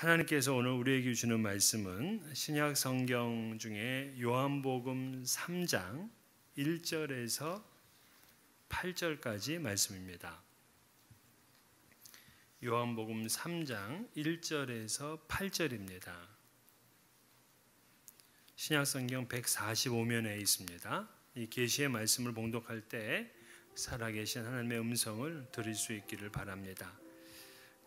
하나님께서 오늘 우리에게 주는 말씀은 신약 성경 중에 요한복음 3장 1절에서 8절까지 말씀입니다. 요한복음 3장 1절에서 8절입니다. 신약 성경 145면에 있습니다. 이 계시의 말씀을 봉독할 때 살아계신 하나님의 음성을 들을 수 있기를 바랍니다.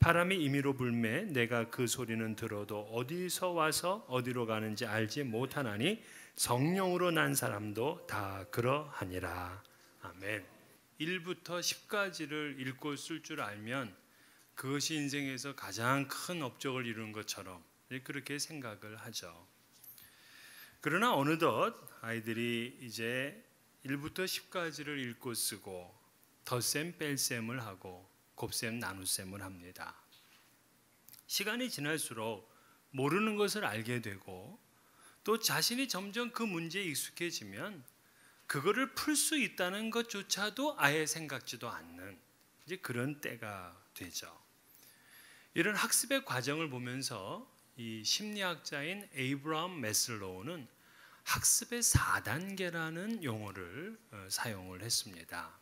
바람이 임의로 불매 내가 그 소리는 들어도 어디서 와서 어디로 가는지 알지 못하나니 성령으로 난 사람도 다 그러하니라. 아멘. 1부터 10까지를 읽고 쓸 줄 알면 그것이 인생에서 가장 큰 업적을 이루는 것처럼 그렇게 생각을 하죠. 그러나 어느덧 아이들이 이제 1부터 10까지를 읽고 쓰고 덧셈 뺄셈을 하고 곱셈 나눗셈을 합니다. 시간이 지날수록 모르는 것을 알게 되고 또 자신이 점점 그 문제에 익숙해지면 그거를 풀 수 있다는 것조차도 아예 생각지도 않는 이제 그런 때가 되죠. 이런 학습의 과정을 보면서 이 심리학자인 에이브람 메슬로우는 학습의 4단계라는 용어를 어, 사용을 했습니다.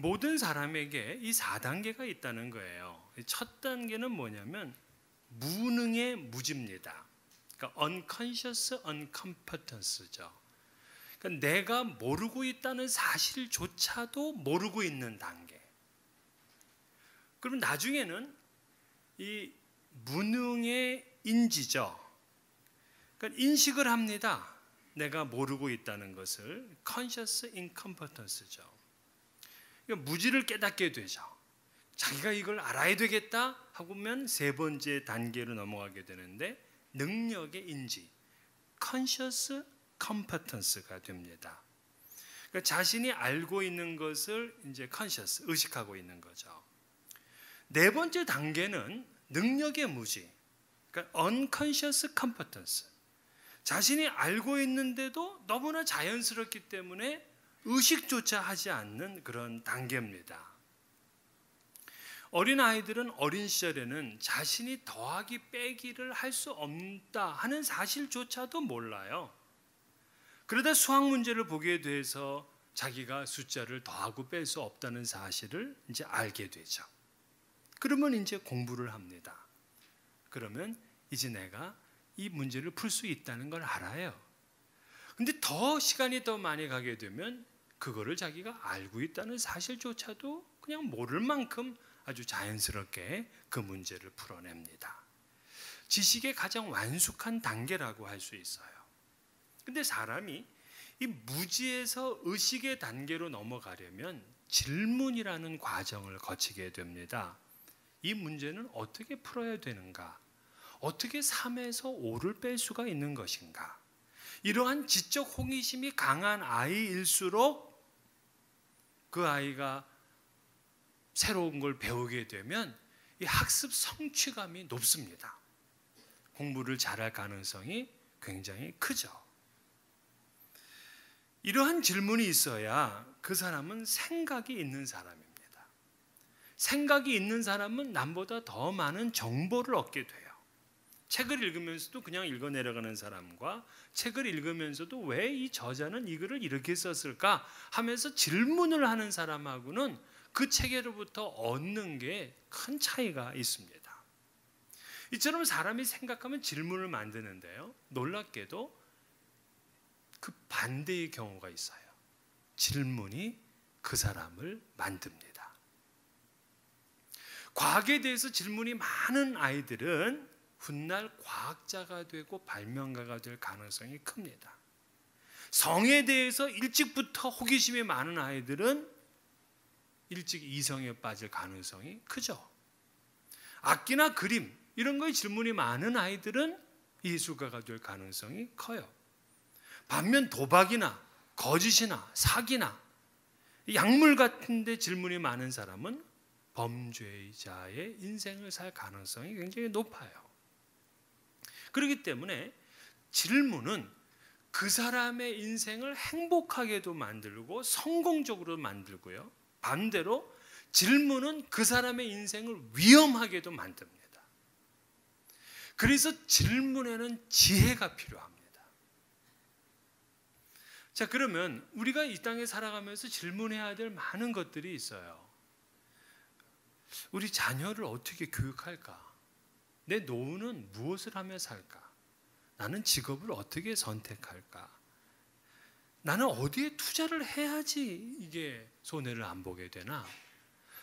모든 사람에게 이 4단계가 있다는 거예요. 첫 단계는 뭐냐면 무능의 무지입니다. 그러니까 unconscious incompetence죠. 그러니까 내가 모르고 있다는 사실조차도 모르고 있는 단계. 그럼 나중에는 이 무능의 인지죠. 그러니까 인식을 합니다. 내가 모르고 있다는 것을 conscious incompetence죠. 무지를 깨닫게 되죠. 자기가 이걸 알아야 되겠다 하고면 세 번째 단계로 넘어가게 되는데 능력의 인지, conscious competence가 됩니다. 그러니까 자신이 알고 있는 것을 이제 conscious 의식하고 있는 거죠. 네 번째 단계는 능력의 무지, 그러니까 unconscious competence. 자신이 알고 있는데도 너무나 자연스럽기 때문에 의식조차 하지 않는 그런 단계입니다. 어린 아이들은 어린 시절에는 자신이 더하기 빼기를 할 수 없다 하는 사실조차도 몰라요. 그러다 수학 문제를 보게 돼서 자기가 숫자를 더하고 뺄 수 없다는 사실을 이제 알게 되죠. 그러면 이제 공부를 합니다. 그러면 이제 내가 이 문제를 풀 수 있다는 걸 알아요. 근데 더 시간이 더 많이 가게 되면 그거를 자기가 알고 있다는 사실조차도 그냥 모를 만큼 아주 자연스럽게 그 문제를 풀어냅니다. 지식의 가장 완숙한 단계라고 할 수 있어요. 근데 사람이 이 무지에서 의식의 단계로 넘어가려면 질문이라는 과정을 거치게 됩니다. 이 문제는 어떻게 풀어야 되는가? 어떻게 3에서 5를 뺄 수가 있는 것인가? 이러한 지적 호기심이 강한 아이일수록 그 아이가 새로운 걸 배우게 되면 이 학습 성취감이 높습니다. 공부를 잘할 가능성이 굉장히 크죠. 이러한 질문이 있어야 그 사람은 생각이 있는 사람입니다. 생각이 있는 사람은 남보다 더 많은 정보를 얻게 돼요. 책을 읽으면서도 그냥 읽어 내려가는 사람과 책을 읽으면서도 왜 이 저자는 이 글을 이렇게 썼을까 하면서 질문을 하는 사람하고는 그 책에로부터 얻는 게 큰 차이가 있습니다. 이처럼 사람이 생각하면 질문을 만드는데요. 놀랍게도 그 반대의 경우가 있어요. 질문이 그 사람을 만듭니다. 과학에 대해서 질문이 많은 아이들은 훗날 과학자가 되고 발명가가 될 가능성이 큽니다. 성에 대해서 일찍부터 호기심이 많은 아이들은 일찍 이성에 빠질 가능성이 크죠. 악기나 그림 이런 거에 질문이 많은 아이들은 예술가가 될 가능성이 커요. 반면 도박이나 거짓이나 사기나 약물 같은 데 질문이 많은 사람은 범죄자의 인생을 살 가능성이 굉장히 높아요. 그렇기 때문에 질문은 그 사람의 인생을 행복하게도 만들고 성공적으로 만들고요. 반대로 질문은 그 사람의 인생을 위험하게도 만듭니다. 그래서 질문에는 지혜가 필요합니다. 자, 그러면 우리가 이 땅에 살아가면서 질문해야 될 많은 것들이 있어요. 우리 자녀를 어떻게 교육할까? 내 노후는 무엇을 하며 살까? 나는 직업을 어떻게 선택할까? 나는 어디에 투자를 해야지 이게 손해를 안 보게 되나?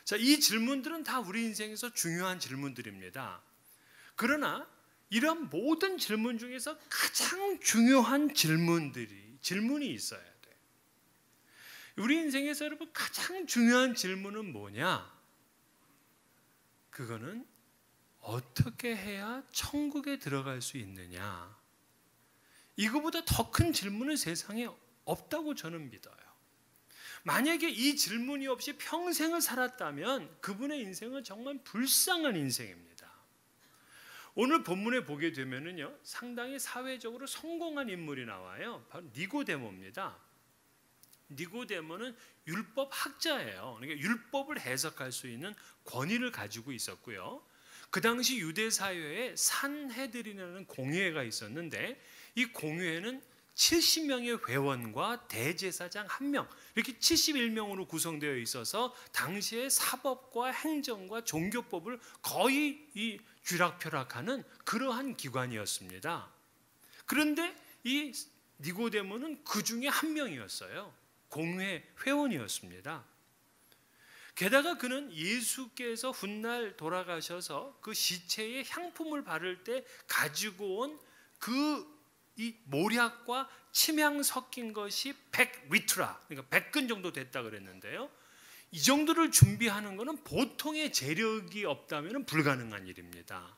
자, 이 질문들은 다 우리 인생에서 중요한 질문들입니다. 그러나 이런 모든 질문 중에서 가장 중요한 질문들이 질문이 있어야 돼. 우리 인생에서 여러분 가장 중요한 질문은 뭐냐? 그거는 어떻게 해야 천국에 들어갈 수 있느냐? 이거보다 더 큰 질문은 세상에 없다고 저는 믿어요. 만약에 이 질문이 없이 평생을 살았다면 그분의 인생은 정말 불쌍한 인생입니다. 오늘 본문에 보게 되면은요, 상당히 사회적으로 성공한 인물이 나와요. 바로 니고데모입니다. 니고데모는 율법 학자예요. 그러니까 율법을 해석할 수 있는 권위를 가지고 있었고요. 그 당시 유대 사회에 산헤드린이라는 공회가 있었는데 이 공회는 70명의 회원과 대제사장 1명 이렇게 71명으로 구성되어 있어서 당시의 사법과 행정과 종교법을 거의 이 쥐락펴락하는 그러한 기관이었습니다. 그런데 이 니고데모는 그 중에 한 명이었어요. 공회 회원이었습니다. 게다가 그는 예수께서 훗날 돌아가셔서 그 시체에 향품을 바를 때 가지고 온 그 이 모략과 침향 섞인 것이 100 리트라, 그러니까 100근 정도 됐다 그랬는데요. 이 정도를 준비하는 것은 보통의 재력이 없다면 불가능한 일입니다.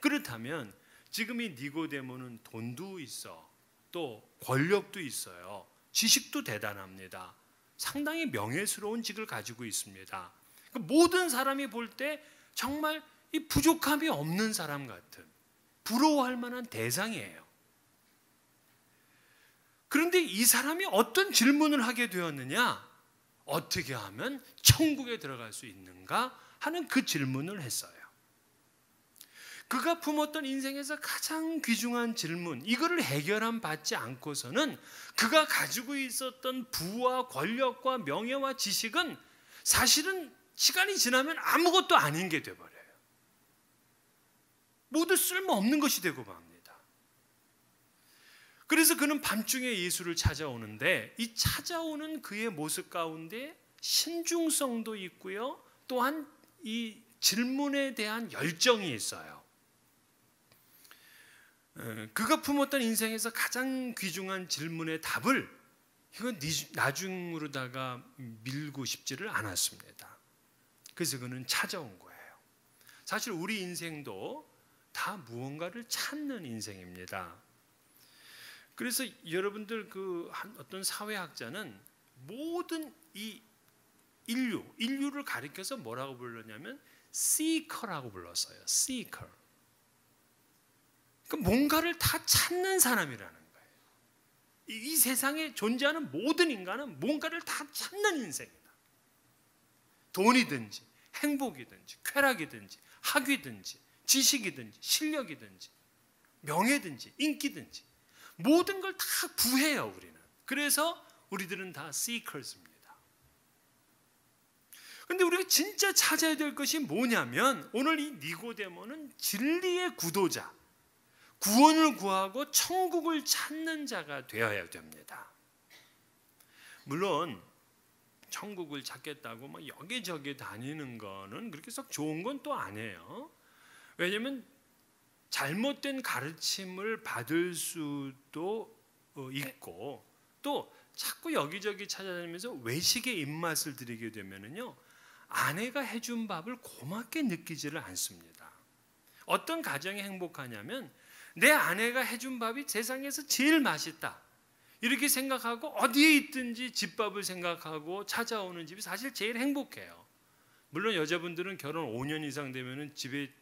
그렇다면 지금 이 니고데모는 돈도 있어, 또 권력도 있어요, 지식도 대단합니다. 상당히 명예스러운 직을 가지고 있습니다. 그러니까 모든 사람이 볼 때 정말 이 부족함이 없는 사람 같은 부러워할 만한 대상이에요. 그런데 이 사람이 어떤 질문을 하게 되었느냐? 어떻게 하면 천국에 들어갈 수 있는가 하는 그 질문을 했어요. 그가 품었던 인생에서 가장 귀중한 질문, 이거를 해결함 받지 않고서는 그가 가지고 있었던 부와 권력과 명예와 지식은 사실은 시간이 지나면 아무것도 아닌 게 돼버려요. 모두 쓸모없는 것이 되고 맙니다. 그래서 그는 밤중에 예수를 찾아오는데 이 찾아오는 그의 모습 가운데 신중성도 있고요. 또한 이 질문에 대한 열정이 있어요. 그가 품었던 인생에서 가장 귀중한 질문의 답을 이건 나중으로다가 밀고 싶지를 않았습니다. 그래서 그는 찾아온 거예요. 사실 우리 인생도 다 무언가를 찾는 인생입니다. 그래서 여러분들 그 어떤 사회학자는 모든 이 인류, 인류를 가리켜서 뭐라고 불렀냐면 seeker라고 불렀어요. seeker. 그 뭔가를 다 찾는 사람이라는 거예요. 이, 이 세상에 존재하는 모든 인간은 뭔가를 다 찾는 인생이다. 돈이든지 행복이든지 쾌락이든지 학위든지 지식이든지 실력이든지 명예든지 인기든지 모든 걸 다 구해요, 우리는. 그래서 우리들은 다 seekers입니다. 근데 우리가 진짜 찾아야 될 것이 뭐냐면 오늘 이 니고데모는 진리의 구도자, 구원을 구하고 천국을 찾는 자가 되어야 됩니다. 물론 천국을 찾겠다고 막 여기저기 다니는 거는 그렇게 썩 좋은 건 또 아니에요. 왜냐면 잘못된 가르침을 받을 수도 어, 있고 또 자꾸 여기저기 찾아다니면서 외식의 입맛을 들이게 되면은요 아내가 해준 밥을 고맙게 느끼지를 않습니다. 어떤 가정이 행복하냐면 내 아내가 해준 밥이 세상에서 제일 맛있다. 이렇게 생각하고 어디에 있든지 집밥을 생각하고 찾아오는 집이 사실 제일 행복해요. 물론 여자분들은 결혼 5년 이상 되면은 집에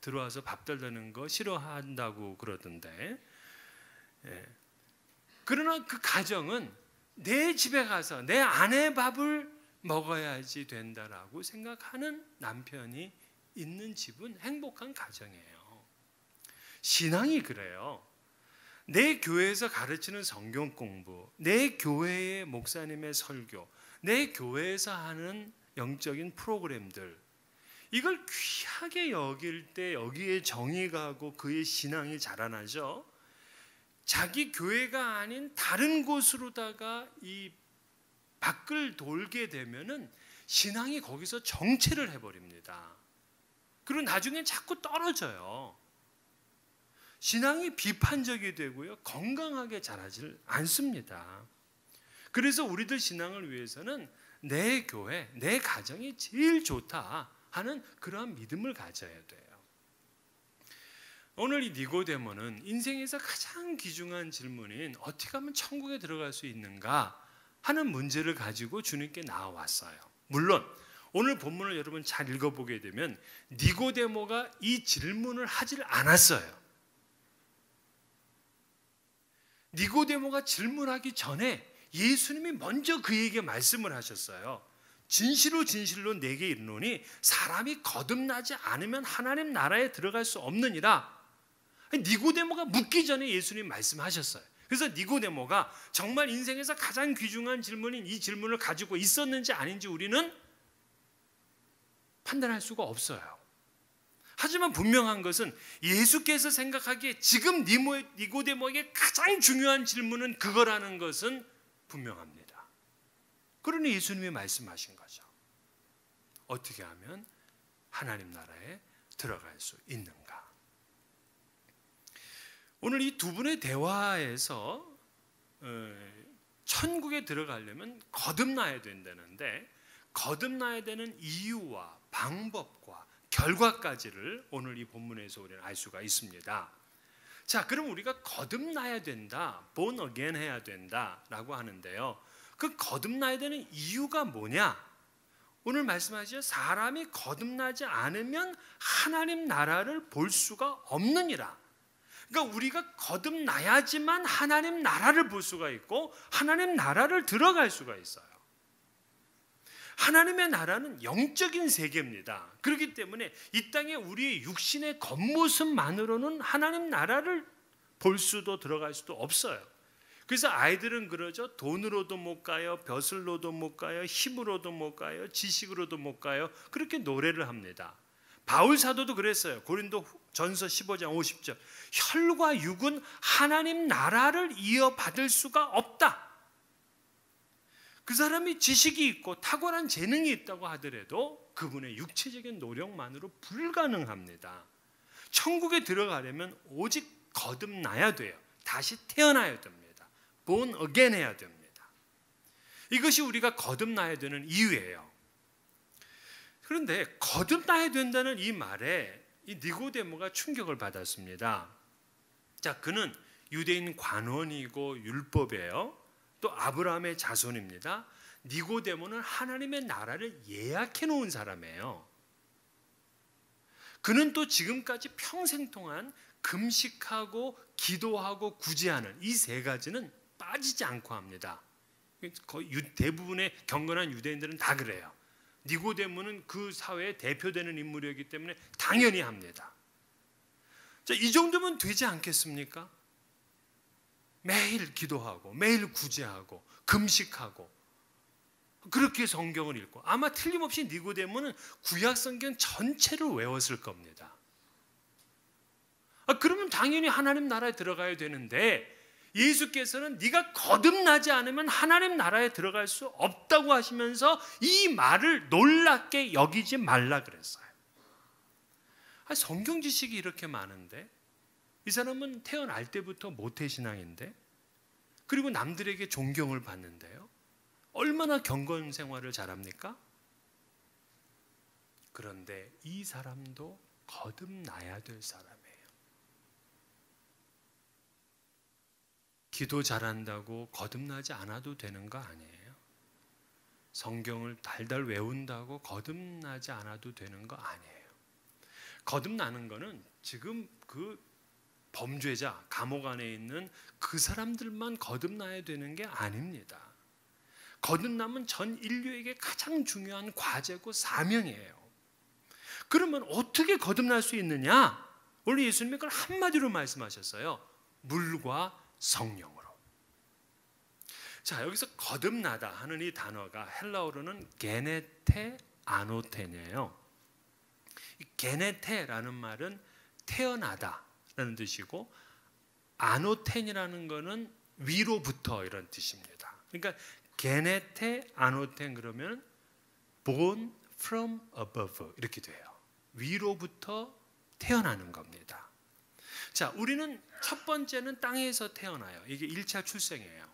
들어와서 밥 달라는 거 싫어한다고 그러던데. 예. 그러나 그 가정은 내 집에 가서 내 아내 밥을 먹어야지 된다라고 생각하는 남편이 있는 집은 행복한 가정이에요. 신앙이 그래요. 내 교회에서 가르치는 성경 공부, 내 교회의 목사님의 설교, 내 교회에서 하는 영적인 프로그램들, 이걸 귀하게 여길 때 여기에 정이 가고 그의 신앙이 자라나죠. 자기 교회가 아닌 다른 곳으로다가 이 밖을 돌게 되면은 신앙이 거기서 정체를 해버립니다. 그리고 나중에 자꾸 떨어져요. 신앙이 비판적이 되고요. 건강하게 자라질 않습니다. 그래서 우리들 신앙을 위해서는 내 교회, 내 가정이 제일 좋다 하는 그러한 믿음을 가져야 돼요. 오늘 이 니고데모는 인생에서 가장 귀중한 질문인 어떻게 하면 천국에 들어갈 수 있는가 하는 문제를 가지고 주님께 나와왔어요. 물론 오늘 본문을 여러분 잘 읽어보게 되면 니고데모가 이 질문을 하질 않았어요. 니고데모가 질문하기 전에 예수님이 먼저 그에게 말씀을 하셨어요. 진실로 진실로 내게 이르노니 사람이 거듭나지 않으면 하나님 나라에 들어갈 수 없느니라. 니고데모가 묻기 전에 예수님 말씀하셨어요. 그래서 니고데모가 정말 인생에서 가장 귀중한 질문인 이 질문을 가지고 있었는지 아닌지 우리는 판단할 수가 없어요. 하지만 분명한 것은 예수께서 생각하기에 지금 니고데모에게 가장 중요한 질문은 그거라는 것은 분명합니다. 그러니 예수님이 말씀하신 거죠. 어떻게 하면 하나님 나라에 들어갈 수 있는가? 오늘 이 두 분의 대화에서 어, 천국에 들어가려면 거듭나야 된다는데 거듭나야 되는 이유와 방법과 결과까지를 오늘 이 본문에서 우리는 알 수가 있습니다. 자, 그럼 우리가 거듭나야 된다, born again 해야 된다라고 하는데요. 그 거듭나야 되는 이유가 뭐냐? 오늘 말씀하시죠. 사람이 거듭나지 않으면 하나님 나라를 볼 수가 없느니라. 그러니까 우리가 거듭나야지만 하나님 나라를 볼 수가 있고 하나님 나라를 들어갈 수가 있어요. 하나님의 나라는 영적인 세계입니다. 그렇기 때문에 이 땅에 우리의 육신의 겉모습만으로는 하나님 나라를 볼 수도 들어갈 수도 없어요. 그래서 아이들은 그러죠. 돈으로도 못 가요. 벼슬로도 못 가요. 힘으로도 못 가요. 지식으로도 못 가요. 그렇게 노래를 합니다. 바울 사도도 그랬어요. 고린도 전서 15장 50절. 혈과 육은 하나님 나라를 이어받을 수가 없다. 그 사람이 지식이 있고 탁월한 재능이 있다고 하더라도 그분의 육체적인 노력만으로 불가능합니다. 천국에 들어가려면 오직 거듭나야 돼요. 다시 태어나야 됩니다. born again 해야 됩니다. 이것이 우리가 거듭나야 되는 이유예요. 그런데 거듭나야 된다는 이 말에 이 니고데모가 충격을 받았습니다. 자, 그는 유대인 관원이고 율법이에요. 또 아브라함의 자손입니다. 니고데모는 하나님의 나라를 예약해 놓은 사람이에요. 그는 또 지금까지 평생 동안 금식하고 기도하고 구제하는 이 세 가지는 빠지지 않고 합니다. 거의 대부분의 경건한 유대인들은 다 그래요. 니고데모는 그 사회의 대표되는 인물이었기 때문에 당연히 합니다. 자, 이 정도면 되지 않겠습니까? 매일 기도하고 매일 구제하고 금식하고 그렇게 성경을 읽고 아마 틀림없이 니고데모는 구약 성경 전체를 외웠을 겁니다. 아, 그러면 당연히 하나님 나라에 들어가야 되는데 예수께서는 네가 거듭나지 않으면 하나님 나라에 들어갈 수 없다고 하시면서 이 말을 놀랍게 여기지 말라 그랬어요. 성경 지식이 이렇게 많은데 이 사람은 태어날 때부터 모태신앙인데 그리고 남들에게 존경을 받는데요. 얼마나 경건 생활을 잘합니까? 그런데 이 사람도 거듭나야 될 사람이에요. 기도 잘한다고 거듭나지 않아도 되는 거 아니에요. 성경을 달달 외운다고 거듭나지 않아도 되는 거 아니에요. 거듭나는 거는 지금 그 범죄자, 감옥 안에 있는 그 사람들만 거듭나야 되는 게 아닙니다. 거듭남은 전 인류에게 가장 중요한 과제고 사명이에요. 그러면 어떻게 거듭날 수 있느냐? 원래 예수님이 그걸 한마디로 말씀하셨어요. 물과 성령으로. 자, 여기서 거듭나다 하는 이 단어가 헬라어로는 게네테 아노테네요. 게네테라는 말은 태어나다 라는 뜻이고 아노텐이라는 것은 위로부터 이런 뜻입니다. 그러니까 게네테 아노텐 그러면 born from above 이렇게 돼요. 위로부터 태어나는 겁니다. 자, 우리는 첫 번째는 땅에서 태어나요. 이게 1차 출생이에요.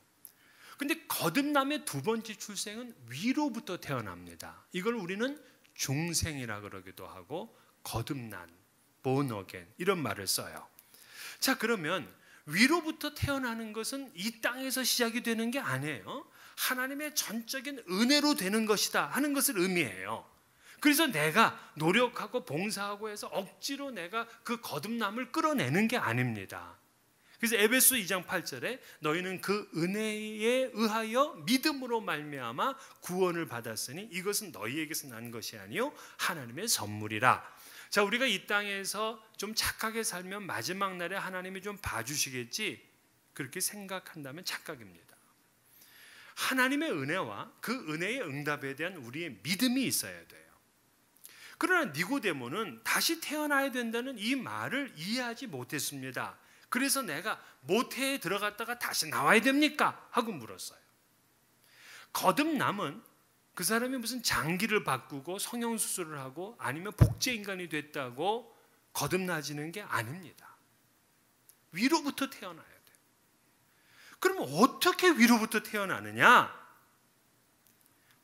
근데 거듭남의 두 번째 출생은 위로부터 태어납니다. 이걸 우리는 중생이라 그러기도 하고 거듭난 보너겐 이런 말을 써요. 자, 그러면 위로부터 태어나는 것은 이 땅에서 시작이 되는 게 아니에요. 하나님의 전적인 은혜로 되는 것이다 하는 것을 의미해요. 그래서 내가 노력하고 봉사하고 해서 억지로 내가 그 거듭남을 끌어내는 게 아닙니다. 그래서 에베소 2장 8절에 너희는 그 은혜에 의하여 믿음으로 말미암아 구원을 받았으니 이것은 너희에게서 난 것이 아니요 하나님의 선물이라. 자, 우리가 이 땅에서 좀 착하게 살면 마지막 날에 하나님이 좀 봐주시겠지 그렇게 생각한다면 착각입니다. 하나님의 은혜와 그 은혜의 응답에 대한 우리의 믿음이 있어야 돼요. 그러나 니고데모는 다시 태어나야 된다는 이 말을 이해하지 못했습니다. 그래서 내가 모태에 들어갔다가 다시 나와야 됩니까? 하고 물었어요. 거듭남은 그 사람이 무슨 장기를 바꾸고 성형 수술을 하고 아니면 복제 인간이 됐다고 거듭나지는 게 아닙니다. 위로부터 태어나야 돼요. 그러면 어떻게 위로부터 태어나느냐?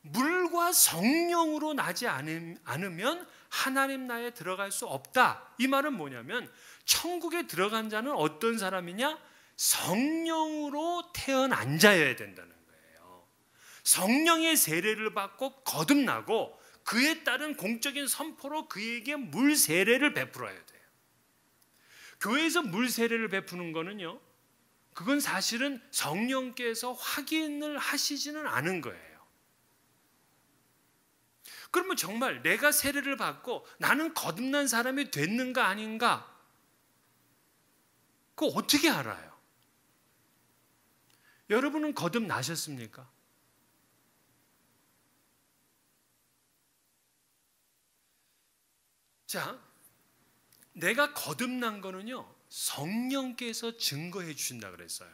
물과 성령으로 나지 않으면 하나님 나에 들어갈 수 없다. 이 말은 뭐냐면 천국에 들어간 자는 어떤 사람이냐? 성령으로 태어난 자여야 된다는. 성령의 세례를 받고 거듭나고 그에 따른 공적인 선포로 그에게 물 세례를 베풀어야 돼요. 교회에서 물 세례를 베푸는 거는요. 그건 사실은 성령께서 확인을 하시지는 않은 거예요. 그러면 정말 내가 세례를 받고 나는 거듭난 사람이 됐는가 아닌가? 그거 어떻게 알아요? 여러분은 거듭나셨습니까? 자, 내가 거듭난 거는요, 성령께서 증거해 주신다 그랬어요.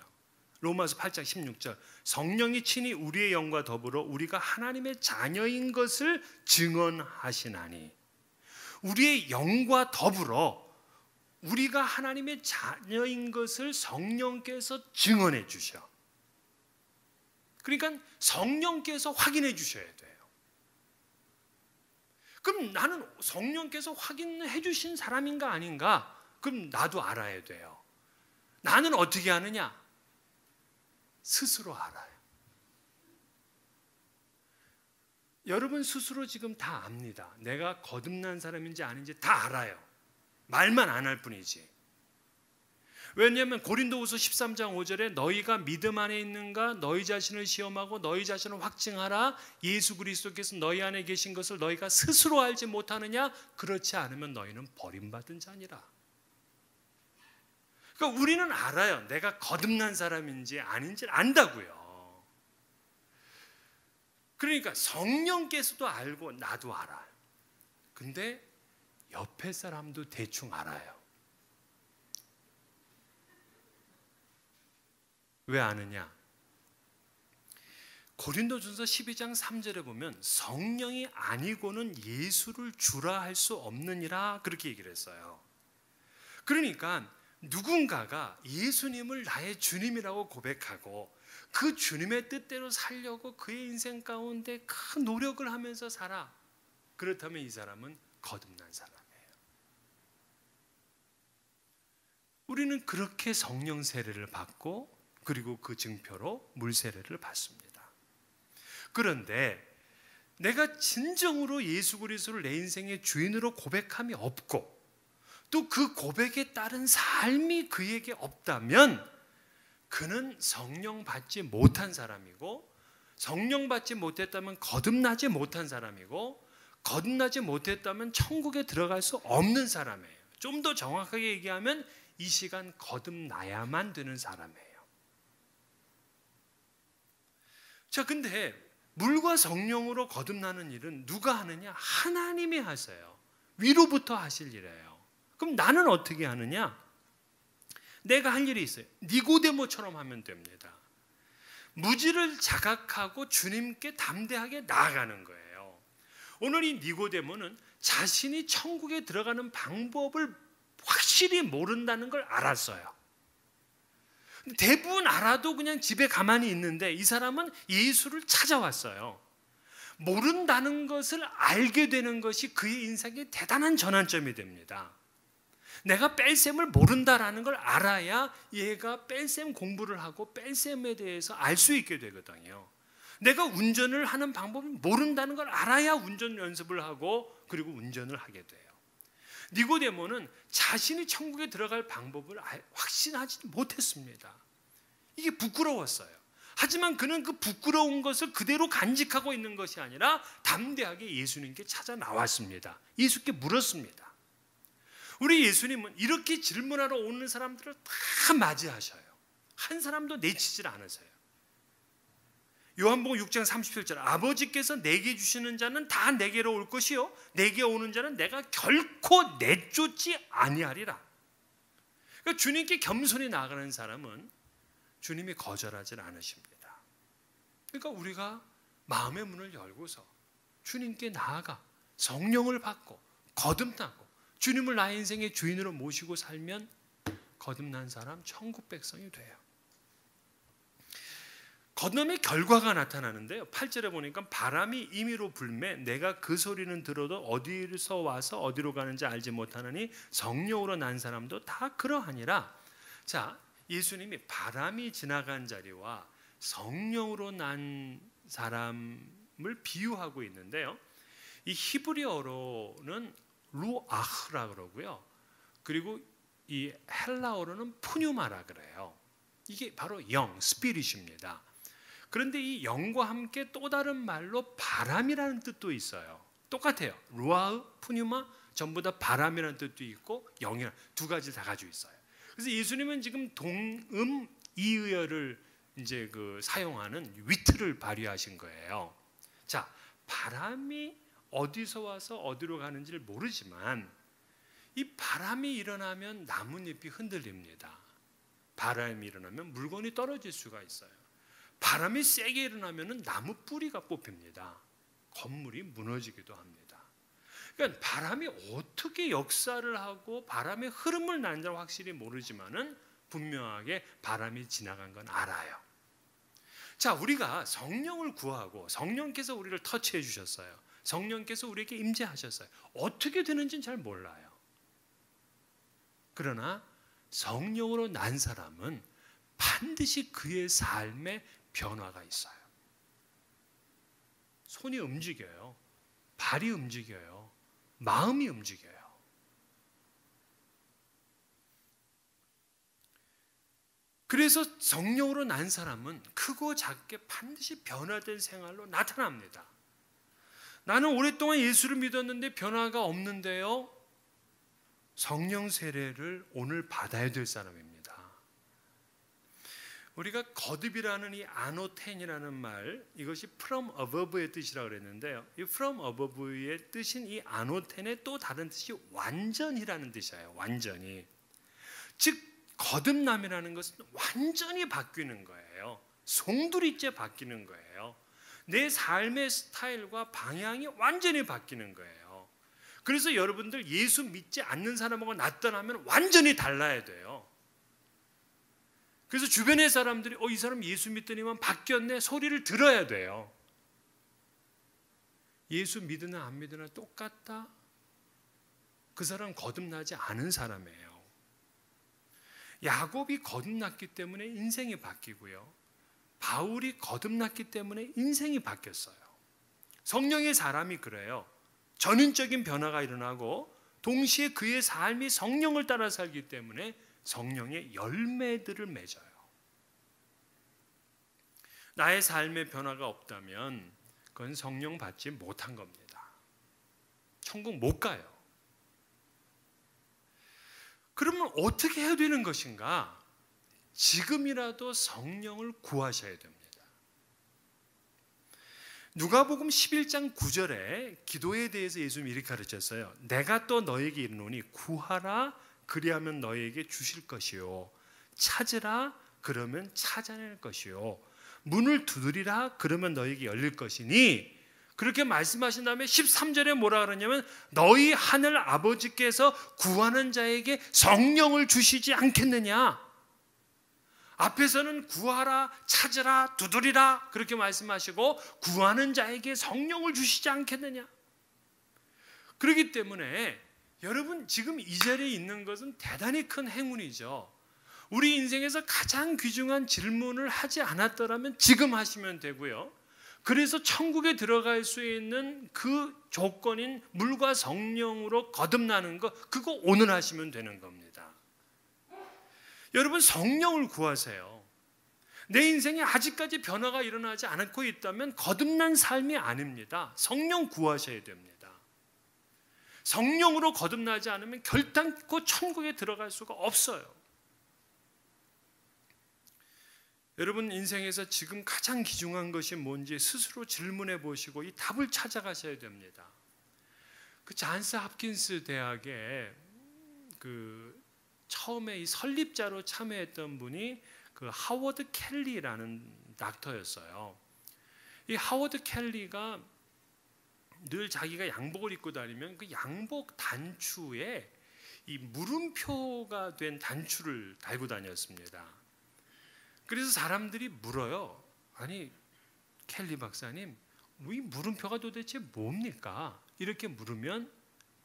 로마서 8장 16절. 성령이 친히 우리의 영과 더불어 우리가 하나님의 자녀인 것을 증언하시나니. 우리의 영과 더불어 우리가 하나님의 자녀인 것을 성령께서 증언해 주셔. 그러니까 성령께서 확인해 주셔야 돼요. 그럼 나는 성령께서 확인해 주신 사람인가 아닌가? 그럼 나도 알아야 돼요. 나는 어떻게 하느냐? 스스로 알아요. 여러분 스스로 지금 다 압니다. 내가 거듭난 사람인지 아닌지 다 알아요. 말만 안 할 뿐이지. 왜냐하면 고린도후서 13장 5절에 너희가 믿음 안에 있는가 너희 자신을 시험하고 너희 자신을 확증하라 예수 그리스도께서 너희 안에 계신 것을 너희가 스스로 알지 못하느냐 그렇지 않으면 너희는 버림받은 자니라. 그러니까 우리는 알아요. 내가 거듭난 사람인지 아닌지 안다고요. 그러니까 성령께서도 알고 나도 알아. 근데 옆에 사람도 대충 알아요. 왜 아느냐? 고린도전서 12장 3절에 보면 성령이 아니고는 예수를 주라 할 수 없느니라 그렇게 얘기를 했어요. 그러니까 누군가가 예수님을 나의 주님이라고 고백하고 그 주님의 뜻대로 살려고 그의 인생 가운데 큰 노력을 하면서 살아. 그렇다면 이 사람은 거듭난 사람이에요. 우리는 그렇게 성령 세례를 받고 그리고 그 증표로 물 세례를 받습니다. 그런데 내가 진정으로 예수 그리스도를 내 인생의 주인으로 고백함이 없고 또 그 고백에 따른 삶이 그에게 없다면 그는 성령 받지 못한 사람이고 성령 받지 못했다면 거듭나지 못한 사람이고 거듭나지 못했다면 천국에 들어갈 수 없는 사람이에요. 좀 더 정확하게 얘기하면 이 시간 거듭나야만 되는 사람이에요. 자, 근데 물과 성령으로 거듭나는 일은 누가 하느냐? 하나님이 하세요. 위로부터 하실 일이에요. 그럼 나는 어떻게 하느냐? 내가 할 일이 있어요. 니고데모처럼 하면 됩니다. 무지를 자각하고 주님께 담대하게 나아가는 거예요. 오늘 이 니고데모는 자신이 천국에 들어가는 방법을 확실히 모른다는 걸 알았어요. 대부분 알아도 그냥 집에 가만히 있는데 이 사람은 예수를 찾아왔어요. 모른다는 것을 알게 되는 것이 그의 인생의 대단한 전환점이 됩니다. 내가 뺄셈을 모른다라는 걸 알아야 얘가 뺄셈 공부를 하고 뺄셈에 대해서 알 수 있게 되거든요. 내가 운전을 하는 방법을 모른다는 걸 알아야 운전 연습을 하고 그리고 운전을 하게 돼요. 니고데모는 자신이 천국에 들어갈 방법을 확신하지 못했습니다. 이게 부끄러웠어요. 하지만 그는 그 부끄러운 것을 그대로 간직하고 있는 것이 아니라 담대하게 예수님께 찾아 나왔습니다. 예수께 물었습니다. 우리 예수님은 이렇게 질문하러 오는 사람들을 다 맞이하셔요. 한 사람도 내치질 않으세요. 요한복음 6장 37절 아버지께서 내게 주시는 자는 다 내게로 올 것이요 내게 오는 자는 내가 결코 내쫓지 아니하리라. 그러니까 주님께 겸손히 나아가는 사람은 주님이 거절하지 않으십니다. 그러니까 우리가 마음의 문을 열고서 주님께 나아가 성령을 받고 거듭나고 주님을 나의 인생의 주인으로 모시고 살면 거듭난 사람 천국 백성이 돼요. 거듭남의 결과가 나타나는데요. 8절에 보니까 바람이 임의로 불매 내가 그 소리는 들어도 어디서 와서 어디로 가는지 알지 못하느니 성령으로 난 사람도 다 그러하니라. 자, 예수님이 바람이 지나간 자리와 성령으로 난 사람을 비유하고 있는데요. 이 히브리어로는 루아흐라 그러고요. 그리고 이 헬라어로는 푸뉴마라 그래요. 이게 바로 영, 스피릿입니다. 그런데 이 영과 함께 또 다른 말로 바람이라는 뜻도 있어요. 똑같아요. 루아흐, 푸뉴마 전부 다 바람이라는 뜻도 있고 영이라는 두 가지 다 가지고 있어요. 그래서 예수님은 지금 동음 이의어를 이제 그 사용하는 위트를 발휘하신 거예요. 자, 바람이 어디서 와서 어디로 가는지를 모르지만 이 바람이 일어나면 나뭇잎이 흔들립니다. 바람이 일어나면 물건이 떨어질 수가 있어요. 바람이 세게 일어나면 나무 뿌리가 뽑힙니다. 건물이 무너지기도 합니다. 그러니까 바람이 어떻게 역사를 하고 바람의 흐름을 난지 확실히 모르지만은 분명하게 바람이 지나간 건 알아요. 자, 우리가 성령을 구하고 성령께서 우리를 터치해 주셨어요. 성령께서 우리에게 임재하셨어요. 어떻게 되는지는 잘 몰라요. 그러나 성령으로 난 사람은 반드시 그의 삶에 변화가 있어요. 손이 움직여요. 발이 움직여요. 마음이 움직여요. 그래서 성령으로 난 사람은 크고 작게 반드시 변화된 생활로 나타납니다. 나는 오랫동안 예수를 믿었는데 변화가 없는데요. 성령 세례를 오늘 받아야 될 사람입니다. 우리가 거듭이라는 이 아노텐이라는 말 이것이 from above의 뜻이라고 그랬는데요. 이 from above의 뜻인 이 아노텐의 또 다른 뜻이 완전이라는 뜻이에요. 완전히. 즉 거듭남이라는 것은 완전히 바뀌는 거예요. 송두리째 바뀌는 거예요. 내 삶의 스타일과 방향이 완전히 바뀌는 거예요. 그래서 여러분들 예수 믿지 않는 사람하고 나타나면 완전히 달라야 돼요. 그래서 주변의 사람들이 어, 이 사람 예수 믿더니만 바뀌었네 소리를 들어야 돼요. 예수 믿으나 안 믿으나 똑같다? 그 사람 거듭나지 않은 사람이에요. 야곱이 거듭났기 때문에 인생이 바뀌고요. 바울이 거듭났기 때문에 인생이 바뀌었어요. 성령의 사람이 그래요. 전인적인 변화가 일어나고 동시에 그의 삶이 성령을 따라 살기 때문에 성령의 열매들을 맺어요. 나의 삶의 변화가 없다면 그건 성령 받지 못한 겁니다. 천국 못 가요. 그러면 어떻게 해야 되는 것인가? 지금이라도 성령을 구하셔야 됩니다. 누가복음 11장 9절에 기도에 대해서 예수님이 이렇게 가르쳤어요. 내가 또 너에게 이르노니 구하라 그리하면 너에게 주실 것이요. 찾으라 그러면 찾아낼 것이요. 문을 두드리라 그러면 너에게 열릴 것이니. 그렇게 말씀하신 다음에 13절에 뭐라 그러냐면 너희 하늘 아버지께서 구하는 자에게 성령을 주시지 않겠느냐? 앞에서는 구하라, 찾으라, 두드리라 그렇게 말씀하시고 구하는 자에게 성령을 주시지 않겠느냐. 그렇기 때문에 여러분 지금 이 자리에 있는 것은 대단히 큰 행운이죠. 우리 인생에서 가장 귀중한 질문을 하지 않았더라면 지금 하시면 되고요. 그래서 천국에 들어갈 수 있는 그 조건인 물과 성령으로 거듭나는 것, 그거 오늘 하시면 되는 겁니다. 여러분 성령을 구하세요. 내 인생에 아직까지 변화가 일어나지 않고 있다면 거듭난 삶이 아닙니다. 성령 구하셔야 됩니다. 성령으로 거듭나지 않으면 결단코 천국에 들어갈 수가 없어요. 여러분 인생에서 지금 가장 귀중한 것이 뭔지 스스로 질문해 보시고 이 답을 찾아가셔야 됩니다. 그 잔스 합킨스 대학에 그 처음에 이 설립자로 참여했던 분이 그 하워드 켈리라는 닥터였어요. 이 하워드 켈리가 늘 자기가 양복을 입고 다니면 그 양복 단추에 이 물음표가 된 단추를 달고 다녔습니다. 그래서 사람들이 물어요. 아니 켈리 박사님, 이 물음표가 도대체 뭡니까? 이렇게 물으면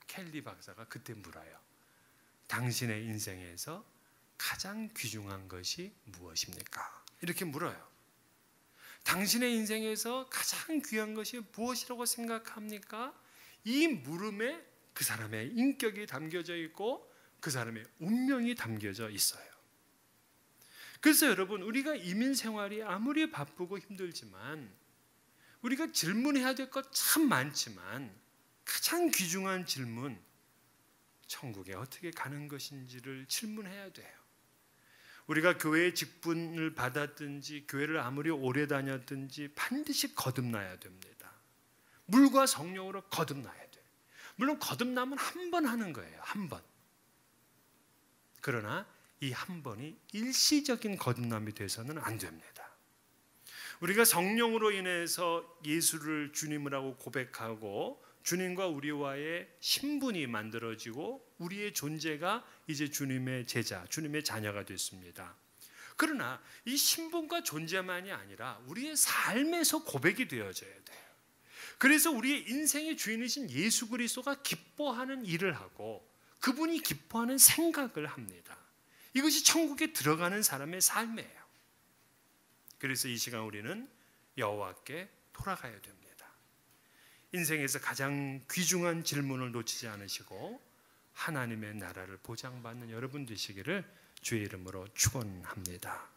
켈리 박사가 그때 물어요. 당신의 인생에서 가장 귀중한 것이 무엇입니까? 이렇게 물어요. 당신의 인생에서 가장 귀한 것이 무엇이라고 생각합니까? 이 물음에 그 사람의 인격이 담겨져 있고 그 사람의 운명이 담겨져 있어요. 그래서 여러분 우리가 이민 생활이 아무리 바쁘고 힘들지만 우리가 질문해야 될 것 참 많지만 가장 귀중한 질문 천국에 어떻게 가는 것인지를 질문해야 돼요. 우리가 교회의 직분을 받았든지 교회를 아무리 오래 다녔든지 반드시 거듭나야 됩니다. 물과 성령으로 거듭나야 돼. 물론 거듭남은 한 번 하는 거예요. 한 번. 그러나 이 한 번이 일시적인 거듭남이 돼서는 안 됩니다. 우리가 성령으로 인해서 예수를 주님을 하고 고백하고 주님과 우리와의 신분이 만들어지고 우리의 존재가 이제 주님의 제자, 주님의 자녀가 됐습니다. 그러나 이 신분과 존재만이 아니라 우리의 삶에서 고백이 되어져야 돼요. 그래서 우리의 인생의 주인이신 예수 그리스도가 기뻐하는 일을 하고 그분이 기뻐하는 생각을 합니다. 이것이 천국에 들어가는 사람의 삶이에요. 그래서 이 시간 우리는 여호와께 돌아가야 됩니다. 인생에서 가장 귀중한 질문을 놓치지 않으시고 하나님의 나라를 보장받는 여러분 되시기를 주의 이름으로 축원합니다.